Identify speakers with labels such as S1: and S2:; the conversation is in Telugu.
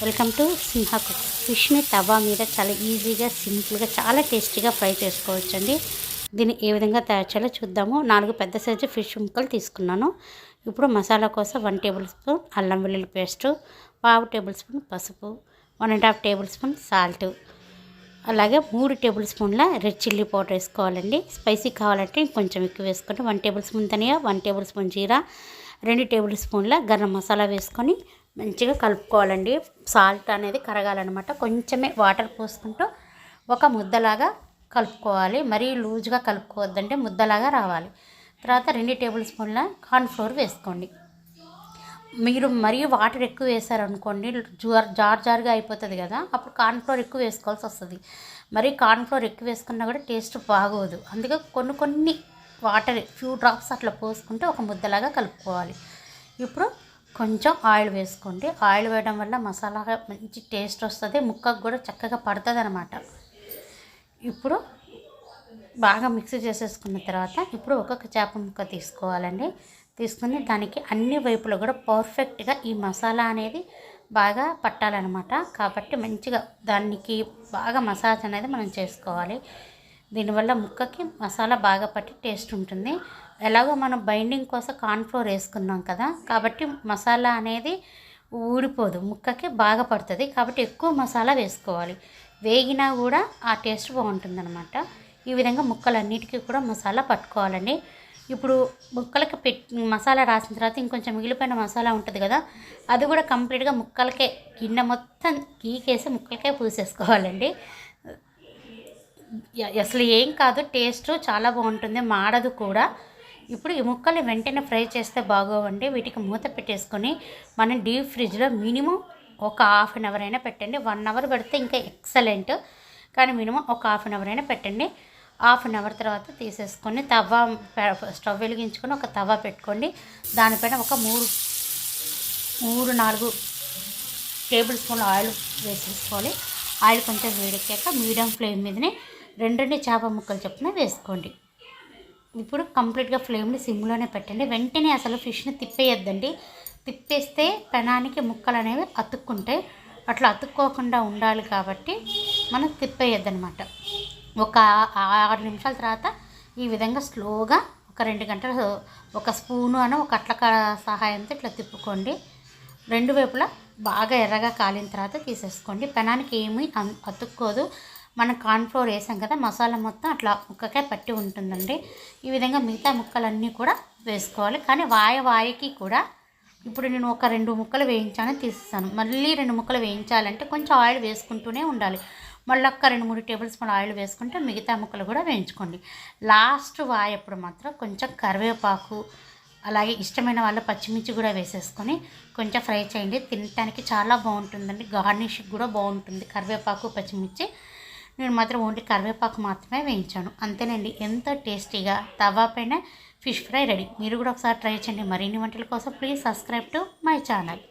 S1: Welcome to Simha cook. ఫిష్ని తవా మీద చాలా ఈజీగా సింపుల్గా చాలా టేస్టీగా ఫ్రై చేసుకోవచ్చండి. దీన్ని ఏ విధంగా తయారు చేయాలో చూద్దాము. నాలుగు పెద్ద సైజు ఫిష్ ముక్కలు తీసుకున్నాను. ఇప్పుడు మసాలా కోసం వన్ టేబుల్ స్పూన్ అల్లం వెల్లుల్లి పేస్టు పావు టేబుల్ స్పూన్ పసుపు one and half tablespoon salt. అలాగే మూడు టేబుల్ స్పూన్ల రెడ్ చిల్లీ పౌడర్ వేసుకోవాలండి. స్పైసీ కావాలంటే కొంచెం ఎక్కువ వేసుకోండి. వన్ టేబుల్ స్పూన్ ధనియా వన్ టేబుల్ స్పూన్ జీరా రెండు టేబుల్ స్పూన్ల గరం మసాలా వేసుకొని మంచిగా కలుపుకోవాలండి. సాల్ట్ అనేది కరగాలన్నమాట. కొంచెమే వాటర్ పోసుకుంటూ ఒక ముద్దలాగా కలుపుకోవాలి. మరీ లూజ్గా కలుపుకోవద్దంటే ముద్దలాగా రావాలి. తర్వాత రెండు టేబుల్ స్పూన్ల కార్న్ఫ్లోర్ వేసుకోండి. మీరు మరీ వాటర్ ఎక్కువ వేసారనుకోండి జార్ జార్ జారుగా అయిపోతుంది కదా అప్పుడు కార్న్ఫ్లోర్ ఎక్కువ వేసుకోవాల్సి వస్తుంది. మరి కార్న్ఫ్లోర్ ఎక్కువ వేసుకున్నా కూడా టేస్ట్ బాగోదు. అందుకే కొన్ని కొన్ని వాటర్ ఫ్యూ డ్రాప్స్ అట్లా పోసుకుంటే ఒక ముద్దలాగా కలుపుకోవాలి. ఇప్పుడు కొంచెం ఆయిల్ వేసుకోండి. ఆయిల్ వేయడం వల్ల మసాలా మంచి టేస్ట్ వస్తుంది. ముక్కకు కూడా చక్కగా పడుతుంది అనమాట ఇప్పుడు బాగా మిక్స్ చేసేసుకున్న తర్వాత ఇప్పుడు ఒక్కొక్క చేప ముక్క తీసుకోవాలండి. తీసుకుని దానికి అన్ని వైపులు కూడా పర్ఫెక్ట్గా ఈ మసాలా అనేది బాగా పట్టాలన్నమాట కాబట్టి మంచిగా దానికి బాగా మసాజ్ అనేది మనం చేసుకోవాలి. దీనివల్ల ముక్కకి మసాలా బాగా పట్టి టేస్ట్ ఉంటుంది. ఎలాగో మనం బైండింగ్ కోసం కార్న్ఫ్లోర్ వేసుకున్నాం కదా కాబట్టి మసాలా అనేది ఊడిపోదు ముక్కకి బాగా పడుతుంది. కాబట్టి ఎక్కువ మసాలా వేసుకోవాలి. వేగినా కూడా ఆ టేస్ట్ బాగుంటుందన్నమాట. ఈ విధంగా ముక్కలన్నిటికీ కూడా మసాలా పట్టుకోవాలండి. ఇప్పుడు ముక్కలకి పెట్ మసాలా రాసిన తర్వాత ఇంకొంచెం మిగిలిపోయిన మసాలా ఉంటుంది కదా అది కూడా కంప్లీట్గా ముక్కలకే గిన్నె మొత్తం గీకేసి ముక్కలకే పూసేసుకోవాలండి. అసలు ఏం కాదు టేస్ట్ చాలా బాగుంటుంది మాడదు కూడా. ఇప్పుడు ఈ ముక్కలు వెంటనే ఫ్రై చేస్తే బాగోవండి. వీటికి మూత పెట్టేసుకొని మనం డీప్ ఫ్రిడ్జ్లో మినిమం ఒక హాఫ్ అన్ అవర్ అయినా పెట్టండి. వన్ అవర్ పెడితే ఇంకా ఎక్సలెంట్. కానీ మినిమం ఒక హాఫ్ అన్ అవర్ అయినా పెట్టండి. హాఫ్ అన్ అవర్ తర్వాత తీసేసుకొని తవ్వ స్టవ్ వెలిగించుకొని ఒక తవ్వ పెట్టుకోండి. దానిపైన ఒక మూడు మూడు నాలుగు టేబుల్ స్పూన్ ఆయిల్ వేసేసుకోవాలి. ఆయిల్ కొంచెం వేడెక్కాక మీడియం ఫ్లేమ్ మీదనే రెండు రెండు చేప ముక్కలు చొప్పున వేసుకోండి. ఇప్పుడు కంప్లీట్గా ఫ్లేమ్ని సిమ్లోనే పెట్టండి. వెంటనే అసలు ఫిష్ని తిప్పేయద్దండి. తిప్పేస్తే పెనానికి ముక్కలు అనేవి అతుక్కుంటాయి అట్లా అతుక్కోకుండా ఉండాలి కాబట్టి మనం తిప్పేయద్దనమాట ఒక ఆరు నిమిషాల తర్వాత ఈ విధంగా స్లోగా ఒక రెండు గంటలు ఒక స్పూను అని ఒక అట్ల సహాయంతో ఇట్లా తిప్పుకోండి. రెండు వైపులా బాగా ఎర్రగా కాలిన తర్వాత తీసేసుకోండి. పెనానికి ఏమీ అతుక్కోదు. మనం కార్న్ఫ్లోర్ వేసాం కదా మసాలా మొత్తం అట్లా ముక్కకే పట్టి ఉంటుందండి. ఈ విధంగా మిగతా ముక్కలన్నీ కూడా వేసుకోవాలి. కానీ వాయ వాయకి కూడా ఇప్పుడు నేను ఒక రెండు ముక్కలు వేయించాను తీస్తాను మళ్ళీ రెండు ముక్కలు వేయించాలంటే కొంచెం ఆయిల్ వేసుకుంటూనే ఉండాలి. మళ్ళీ ఒక్క రెండు మూడు టేబుల్ స్పూన్ ఆయిల్ వేసుకుంటే మిగతా ముక్కలు కూడా వేయించుకోండి. లాస్ట్ వాయప్పుడు మాత్రం కొంచెం కరివేపాకు అలాగే ఇష్టమైన వాళ్ళు పచ్చిమిర్చి కూడా వేసేసుకొని కొంచెం ఫ్రై చేయండి. తినటానికి చాలా బాగుంటుందండి. గార్నిష్ కూడా బాగుంటుంది. కరివేపాకు పచ్చిమిర్చి నేను మాత్రం ఓన్లీ కరివేపాకు మాత్రమే వేయించాను. అంతేనండి. ఎంతో టేస్టీగా తవా పైన ఫిష్ ఫ్రై రెడీ. మీరు కూడా ఒకసారి ట్రై చేయండి. మరిన్ని వంటల కోసం please subscribe to my channel.